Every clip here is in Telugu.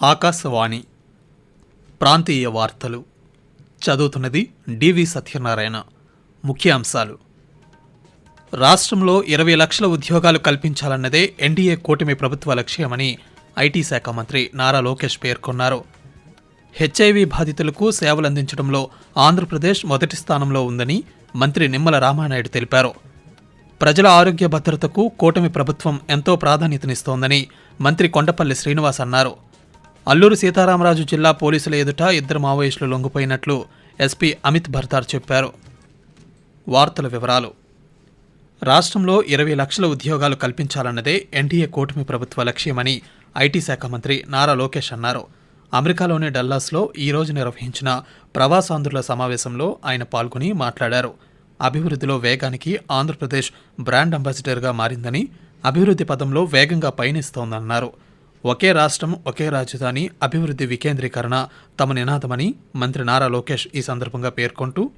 ఆకాశవాణి ప్రాంతీయ వార్తలు. చదువుతున్నది డివి సత్యనారాయణ. ముఖ్యాంశాలు. రాష్ట్రంలో ఇరవై లక్షల ఉద్యోగాలు కల్పించాలన్నదే ఎన్డీఏ కూటమి ప్రభుత్వ లక్ష్యమని ఐటీ శాఖ మంత్రి నారా లోకేష్ పేర్కొన్నారు. హెచ్ఐవి బాధితులకు సేవలందించడంలో ఆంధ్రప్రదేశ్ మొదటి స్థానంలో ఉందని మంత్రి నిమ్మల రామానాయుడు తెలిపారు. ప్రజల ఆరోగ్య భద్రతకు కూటమి ప్రభుత్వం ఎంతో ప్రాధాన్యతనిస్తోందని మంత్రి కొండపల్లి శ్రీనివాస్ అన్నారు. అల్లూరు సీతారామరాజు జిల్లా పోలీసుల ఎదుట ఇద్దరు మావోయిస్టులు లొంగిపోయినట్లు ఎస్పీ అమిత్ భర్తార్ చెప్పారు. వార్తల వివరాలు. రాష్ట్రంలో ఇరవై లక్షల ఉద్యోగాలు కల్పించాలన్నదే ఎన్డీఏ కూటమి ప్రభుత్వ లక్ష్యమని ఐటీ శాఖ మంత్రి నారా లోకేష్ అన్నారు. అమెరికాలోని డల్లాస్లో ఈ రోజు నిర్వహించిన ప్రవాసాంధ్రుల సమావేశంలో ఆయన పాల్గొని మాట్లాడారు. అభివృద్ధిలో వేగానికి ఆంధ్రప్రదేశ్ బ్రాండ్ అంబాసిడర్గా మారిందని అభివృద్ధి పదంలో వేగంగా పయనిస్తోందన్నారు. ఒకే రాష్ట్రం ఒకే రాజధాని అభివృద్ధి వికేంద్రీకరణ తమ నినాదమని మంత్రి నారా లోకేష్ ఈ సందర్భంగా పేర్కొంటూ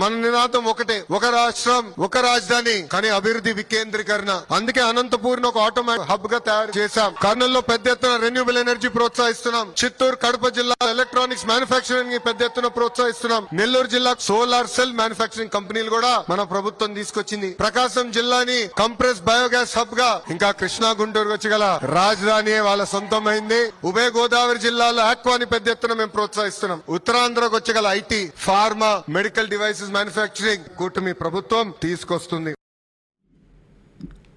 మన నినాదం ఒకటే ఒక రాష్ట్రం ఒక రాజధాని కానీ అభివృద్ధి వికేంద్రీకరణ. అందుకే అనంతపూర్ ఒక ఆటోమేటిక్ హబ్గా తయారు చేశాం. కర్నూలులో పెద్ద ఎత్తున రెన్యూబుల్ ఎనర్జీ ప్రోత్సహిస్తున్నాం. చిత్తూరు కడప జిల్లా ఎలక్ట్రానిక్స్ మ్యానుఫాక్చరింగ్ని పెద్ద ఎత్తున ప్రోత్సహిస్తున్నాం. నెల్లూరు జిల్లా సోలార్ సెల్ మ్యానుఫాక్చరింగ్ కంపెనీలు కూడా మన ప్రభుత్వం తీసుకొచ్చింది. ప్రకాశం జిల్లాని కంప్రెస్ బయోగ్యాస్ హబ్గా ఇంకా కృష్ణా గుంటూరు వచ్చి గల రాజధాని వాళ్ళ సొంతమైంది. ఉభయ గోదావరి జిల్లాలో ఆక్వాని పెద్ద ఎత్తున మేము ప్రోత్సహిస్తున్నాం. ఉత్తరాంధ్రకు వచ్చి గల IT pharma medical devices manufacturing కూటమి ప్రభుత్వం తీసుకొస్తుంది.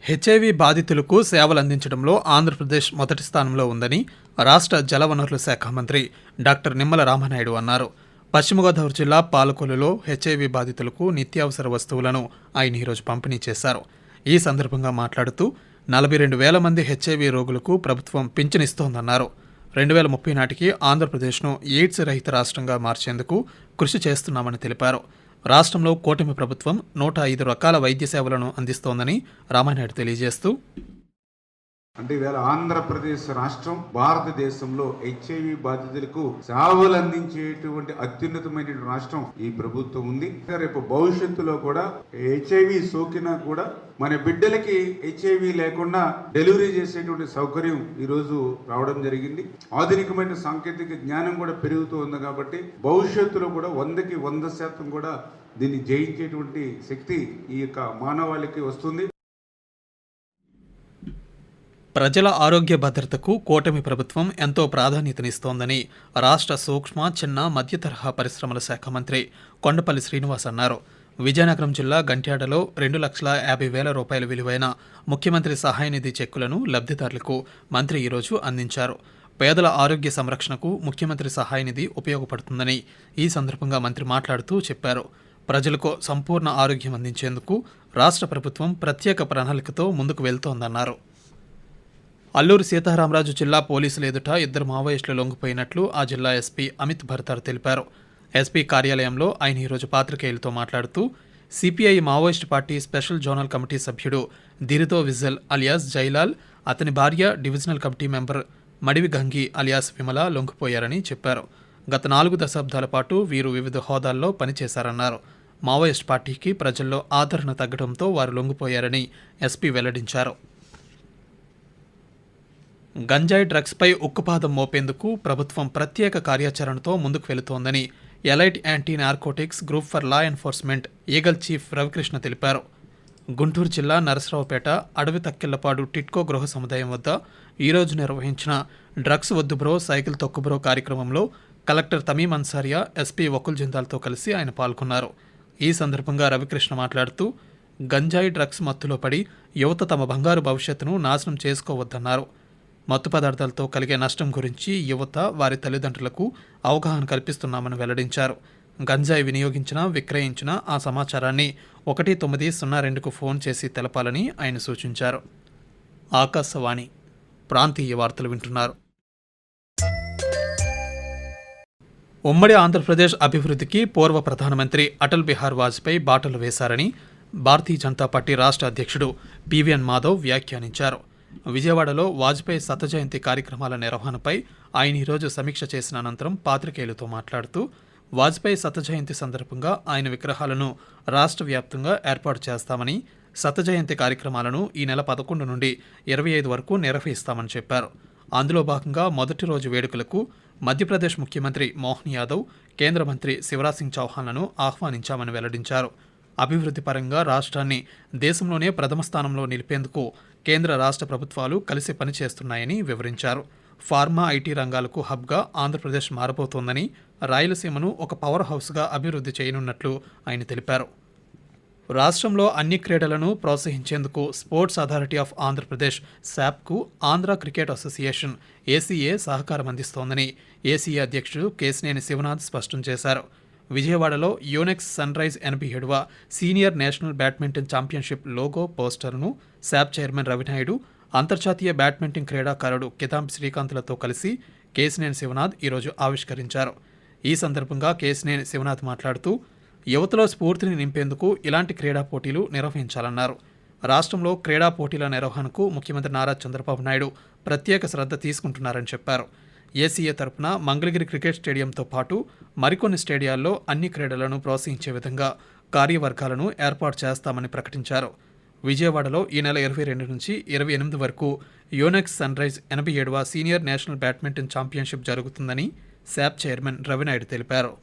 హెచ్ఐవి బాధితులకు సేవలు అందించడంలో ఆంధ్రప్రదేశ్ మొదటి స్థానంలో ఉందని రాష్ట్ర జలవనరుల శాఖ మంత్రి డాక్టర్ నిమ్మల రామనాయుడు అన్నారు. పశ్చిమ గోదావరి జిల్లా పాలకొల్లులో హెచ్ఐవి బాధితులకు నిత్యావసర వస్తువులను ఆయన ఈరోజు పంపిణీ చేశారు. ఈ సందర్భంగా మాట్లాడుతూ నలభై రెండు వేల మంది హెచ్ఐవి రోగులకు ప్రభుత్వం పింఛనిస్తోందన్నారు. రెండు వేల ముప్పై నాటికి ఆంధ్రప్రదేశ్ను ఎయిడ్స్ రహిత రాష్ట్రంగా మార్చేందుకు కృషి చేస్తున్నామని తెలిపారు. రాష్ట్రంలో కూటమి ప్రభుత్వం నూట ఐదు రకాల వైద్య సేవలను అందిస్తోందని రామానాయుడు తెలియజేస్తూ అంటే ఇవాళ ఆంధ్రప్రదేశ్ రాష్ట్రం భారతదేశంలో హెచ్ఐవి బాధితులకు సేవలు అందించేటువంటి అత్యున్నతమైన రాష్ట్రం ఈ ప్రభుత్వం ఉంది. రేపు భవిష్యత్తులో కూడా హెచ్ఐవి సోకినా కూడా మన బిడ్డలకి హెచ్ఐవి లేకుండా డెలివరీ చేసేటువంటి సౌకర్యం ఈరోజు రావడం జరిగింది. ఆధునికమైన సాంకేతిక జ్ఞానం కూడా పెరుగుతూ ఉంది కాబట్టి భవిష్యత్తులో కూడా వందకి వంద శాతం కూడా దీన్ని జయించేటువంటి శక్తి ఈ యొక్క మానవాళికి వస్తుంది. ప్రజల ఆరోగ్య భద్రతకు కూటమి ప్రభుత్వం ఎంతో ప్రాధాన్యతనిస్తోందని రాష్ట్ర సూక్ష్మ చిన్న మధ్య తరహా పరిశ్రమల శాఖ మంత్రి కొండపల్లి శ్రీనివాస్ అన్నారు. విజయనగరం జిల్లా గంట్యాడలో రెండు లక్షల యాభై వేల రూపాయల విలువైన ముఖ్యమంత్రి సహాయ నిధి చెక్కులను లబ్ధిదారులకు మంత్రి ఈరోజు అందించారు. పేదల ఆరోగ్య సంరక్షణకు ముఖ్యమంత్రి సహాయ నిధి ఉపయోగపడుతుందని ఈ సందర్భంగా మంత్రి మాట్లాడుతూ చెప్పారు. ప్రజలకు సంపూర్ణ ఆరోగ్యం అందించేందుకు రాష్ట్ర ప్రభుత్వం ప్రత్యేక ప్రణాళికతో ముందుకు వెళ్తోందన్నారు. అల్లూరు సీతారామరాజు జిల్లా పోలీసుల ఎదుట ఇద్దరు మావోయిస్టులు లొంగిపోయినట్లు ఆ జిల్లా ఎస్పీ అమిత్ భర్తార్ తెలిపారు. ఎస్పీ కార్యాలయంలో ఆయన ఈరోజు పాత్రికేయులతో మాట్లాడుతూ CPI Maoist party special zonal committee సభ్యుడు దిరితో విజల్ అలియాస్ జైలాల్ అతని భార్య divisional committee member Madivi Gangi alias Vimala లొంగిపోయారని చెప్పారు. గత నాలుగు దశాబ్దాల పాటు వీరు వివిధ హోదాల్లో పనిచేశారన్నారు. మావోయిస్ట్ పార్టీకి ప్రజల్లో ఆదరణ తగ్గడంతో వారు లొంగిపోయారని ఎస్పీ వెల్లడించారు. గంజాయి డ్రగ్స్పై ఉక్కుపాదం మోపేందుకు ప్రభుత్వం ప్రత్యేక కార్యాచరణతో ముందుకు వెళుతోందని elite anti narcotics group for law enforcement eagle chief Ravikrishna తెలిపారు. గుంటూరు జిల్లా నరసరావుపేట అడవి తక్కిళ్ళపాడు టిట్కో గృహ సముదాయం వద్ద ఈరోజు నిర్వహించిన డ్రగ్స్ వద్దు బ్రో సైకిల్ తొక్కుబ్రో కార్యక్రమంలో కలెక్టర్ తమీం అన్సారియా ఎస్పీ వకుల్ జిందాల్తో కలిసి ఆయన పాల్గొన్నారు. ఈ సందర్భంగా రవికృష్ణ మాట్లాడుతూ గంజాయి డ్రగ్స్ మత్తులో పడి యువత తమ బంగారు భవిష్యత్తును నాశనం చేసుకోవద్దన్నారు. మత్తు పదార్థాలతో కలిగే నష్టం గురించి యువత వారి తల్లిదండ్రులకు అవగాహన కల్పిస్తున్నామని వెల్లడించారు. గంజాయి వినియోగించిన విక్రయించిన ఆ సమాచారాన్ని ఒకటి తొమ్మిది సున్నా రెండుకు ఫోన్ చేసి తెలపాలని ఆయన సూచించారు. ఆకాశవాణి ప్రాంతీయ వార్తలు వింటున్నారు. ఉమ్మడి ఆంధ్రప్రదేశ్ అభివృద్ధికి పూర్వ ప్రధానమంత్రి అటల్ బిహార్ వాజ్పేయి బాటలు వేశారని భారతీయ జనతా పార్టీ రాష్ట్ర అధ్యక్షుడు పివిఎన్ మాధవ్ వ్యాఖ్యానించారు. విజయవాడలో వాజ్పేయి శత జయంతి కార్యక్రమాల నిర్వహణపై ఆయన ఈరోజు సమీక్ష చేసిన అనంతరం పాత్రికేయులతో మాట్లాడుతూ వాజ్పేయి శత జయంతి సందర్భంగా ఆయన విగ్రహాలను రాష్ట్ర వ్యాప్తంగా ఏర్పాటు చేస్తామని శత జయంతి కార్యక్రమాలను ఈ నెల పదకొండు నుండి ఇరవై ఐదు వరకు నిర్వహిస్తామని చెప్పారు. అందులో భాగంగా మొదటి రోజు వేడుకలకు మధ్యప్రదేశ్ ముఖ్యమంత్రి మోహన్ యాదవ్ కేంద్ర మంత్రి శివరాజ్ సింగ్ చౌహాన్లను ఆహ్వానించామని వెల్లడించారు. అభివృద్ధి పరంగా రాష్ట్రాన్ని దేశంలోనే ప్రథమ స్థానంలో నిలిపేందుకు కేంద్ర రాష్ట్ర ప్రభుత్వాలు కలిసి పనిచేస్తున్నాయని వివరించారు. ఫార్మా ఐటీ రంగాలకు హబ్గా ఆంధ్రప్రదేశ్ మారబోతోందని రాయలసీమను ఒక పవర్ హౌస్గా అభివృద్ధి చేయనున్నట్లు ఆయన తెలిపారు. రాష్ట్రంలో అన్ని క్రీడలను ప్రోత్సహించేందుకు స్పోర్ట్స్ అథారిటీ ఆఫ్ ఆంధ్రప్రదేశ్ శాప్కు ఆంధ్ర క్రికెట్ అసోసియేషన్ ఏసీఏ సహకారం అందిస్తోందని ఏసీఏ అధ్యక్షుడు కేసినేని శివనాథ్ స్పష్టం చేశారు. విజయవాడలో యూనెక్స్ సన్ రైజ్ ఎనభై ఏడవ senior national badminton championship logo పోస్టర్ను శాప్ చైర్మన్ రవినాయుడు అంతర్జాతీయ బ్యాడ్మింటన్ క్రీడాకారుడు కితాబ్ శ్రీకాంత్లతో కలిసి కేసినేని శివనాథ్ ఈరోజు ఆవిష్కరించారు. ఈ సందర్భంగా కేసినేని శివనాథ్ మాట్లాడుతూ యువతలో స్ఫూర్తిని నింపేందుకు ఇలాంటి క్రీడా పోటీలు నిర్వహించాలన్నారు. రాష్ట్రంలో క్రీడా పోటీల నిర్వహణకు ముఖ్యమంత్రి నారా చంద్రబాబు నాయుడు ప్రత్యేక శ్రద్ధ తీసుకుంటున్నారని చెప్పారు. ఏసీఏ తరపున మంగళగిరి క్రికెట్ స్టేడియంతో పాటు మరికొన్ని స్టేడియాల్లో అన్ని క్రీడలను ప్రోత్సహించే విధంగా కార్యవర్గాలను ఏర్పాటు చేస్తామని ప్రకటించారు. విజయవాడలో ఈ నెల ఇరవై రెండు నుంచి ఇరవై ఎనిమిది వరకు యోనెక్స్ సన్ రైజ్ ఎనభై ఏడవ సీనియర్ నేషనల్ బ్యాడ్మింటన్ ఛాంపియన్షిప్ జరుగుతుందని శాప్ చైర్మన్ రవినాయుడు తెలిపారు.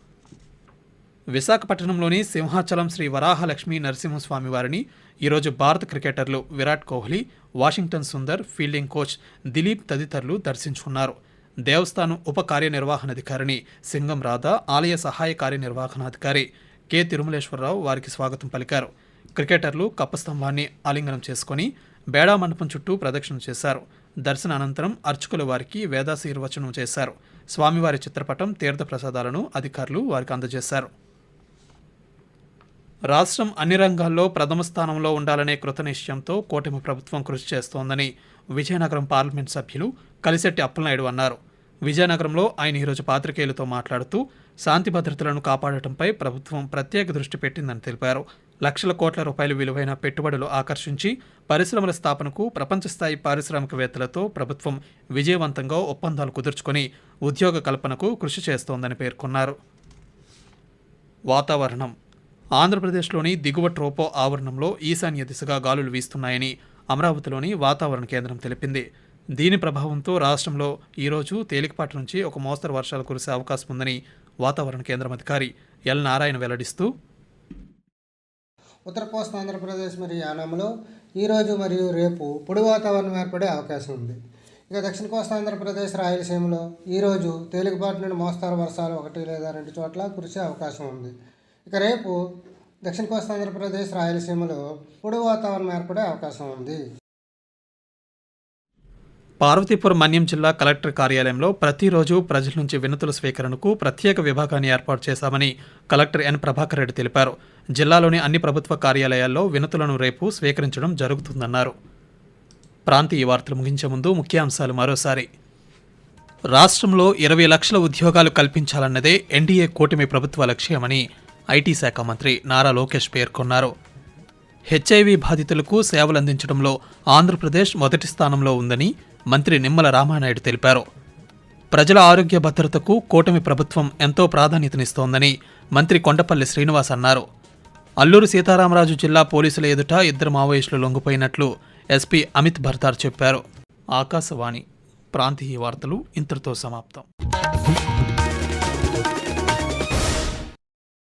విశాఖపట్నంలోని సింహాచలం శ్రీ వరాహలక్ష్మి నరసింహస్వామి వారిని ఈరోజు భారత క్రికెటర్లు Virat Kohli Washington Sundar fielding coach Dilip తదితరులు దర్శించుకున్నారు. దేవస్థానం ఉప కార్యనిర్వహణాధికారిని సింగం రాధా ఆలయ సహాయ కార్యనిర్వహణాధికారి కె. తిరుమలేశ్వరరావు వారికి స్వాగతం పలికారు. క్రికెటర్లు కప్పస్తంభాన్ని ఆలింగనం చేసుకొని బేడా మండపం చుట్టూ ప్రదక్షిణ చేశారు. దర్శన అనంతరం అర్చకులు వారికి వేదాశీర్వచనం చేశారు. స్వామివారి చిత్రపటం తీర్థ ప్రసాదాలను అధికారులు వారికి అందజేశారు. రాష్ట్రం అన్ని రంగాల్లో ప్రథమ స్థానంలో ఉండాలనే కృతనిశ్చయంతో కూటమి ప్రభుత్వం కృషి చేస్తోందని విజయనగరం పార్లమెంట్ సభ్యులు కలిశెట్టి అప్పలనాయుడు అన్నారు. విజయనగరంలో ఆయన ఈరోజు పాత్రికేయులతో మాట్లాడుతూ శాంతి భద్రతలను కాపాడటంపై ప్రభుత్వం ప్రత్యేక దృష్టి పెట్టిందని తెలిపారు. లక్షల కోట్ల రూపాయల విలువైన పెట్టుబడులు ఆకర్షించి పరిశ్రమల స్థాపనకు ప్రపంచ స్థాయి పారిశ్రామికవేత్తలతో ప్రభుత్వం విజయవంతంగా ఒప్పందాలు కుదుర్చుకొని ఉద్యోగ కల్పనకు కృషి చేస్తోందని పేర్కొన్నారు. వాతావరణం. ఆంధ్రప్రదేశ్లోని దిగువ ట్రోపో ఆవరణంలో ఈశాన్య దిశగా గాలులు వీస్తున్నాయని అమరావతిలోని వాతావరణ కేంద్రం తెలిపింది. దీని ప్రభావంతో రాష్ట్రంలో ఈరోజు తేలికపాటి నుంచి ఒక మోస్తరు వర్షాలు కురిసే అవకాశం ఉందని వాతావరణ కేంద్రం అధికారి ఎల్ నారాయణ వెల్లడిస్తూ ఉత్తర కోస్తా ఆంధ్రప్రదేశ్ మరియు యానాములో ఈరోజు మరియు రేపు పొడి వాతావరణం ఏర్పడే అవకాశం ఉంది. ఇక దక్షిణ కోస్తా ఆంధ్రప్రదేశ్ రాయలసీమలో ఈరోజు తేలికపాటి నుండి మోస్తారు వర్షాలు ఒకటి లేదా రెండు చోట్ల కురిసే అవకాశం ఉంది. ఇక రేపు దక్షిణ కోస్తా ఆంధ్రప్రదేశ్ రాయలసీమలో పొడి వాతావరణం ఏర్పడే అవకాశం ఉంది. పార్వతీపురం మన్యం జిల్లా కలెక్టర్ కార్యాలయంలో ప్రతిరోజు ప్రజల నుంచి వినతుల స్వీకరణకు ప్రత్యేక విభాగాన్ని ఏర్పాటు చేశామని కలెక్టర్ ఎన్ ప్రభాకర్ రెడ్డి తెలిపారు. జిల్లాలోని అన్ని ప్రభుత్వ కార్యాలయాల్లో వినతులను రేపు స్వీకరించడం జరుగుతుందన్నారు. ప్రాంతీయ వార్తలు ముగించే ముందు ముఖ్యాంశాలు మరోసారి. రాష్ట్రంలో ఇరవై లక్షల ఉద్యోగాలు కల్పించాలన్నదే ఎన్డీఏ కూటమి ప్రభుత్వ లక్ష్యమని ఐటీ శాఖ మంత్రి నారా లోకేష్ పేర్కొన్నారు. హెచ్ఐవి బాధితులకు సేవలు అందించడంలో ఆంధ్రప్రదేశ్ మొదటి స్థానంలో ఉందని మంత్రి నిమ్మల రామానాయుడు తెలిపారు. ప్రజల ఆరోగ్య భద్రతకు కూటమి ప్రభుత్వం ఎంతో ప్రాధాన్యతనిస్తోందని మంత్రి కొండపల్లి శ్రీనివాస్ అన్నారు. అల్లూరు సీతారామరాజు జిల్లా పోలీసుల ఎదుట ఇద్దరు మావోయిస్టులు లొంగిపోయినట్లు ఎస్పీ అమిత్ భర్తార్ చెప్పారు. ఆకాశవాణి ప్రాంతీయ వార్తలు ఇంతటితో సమాప్తం.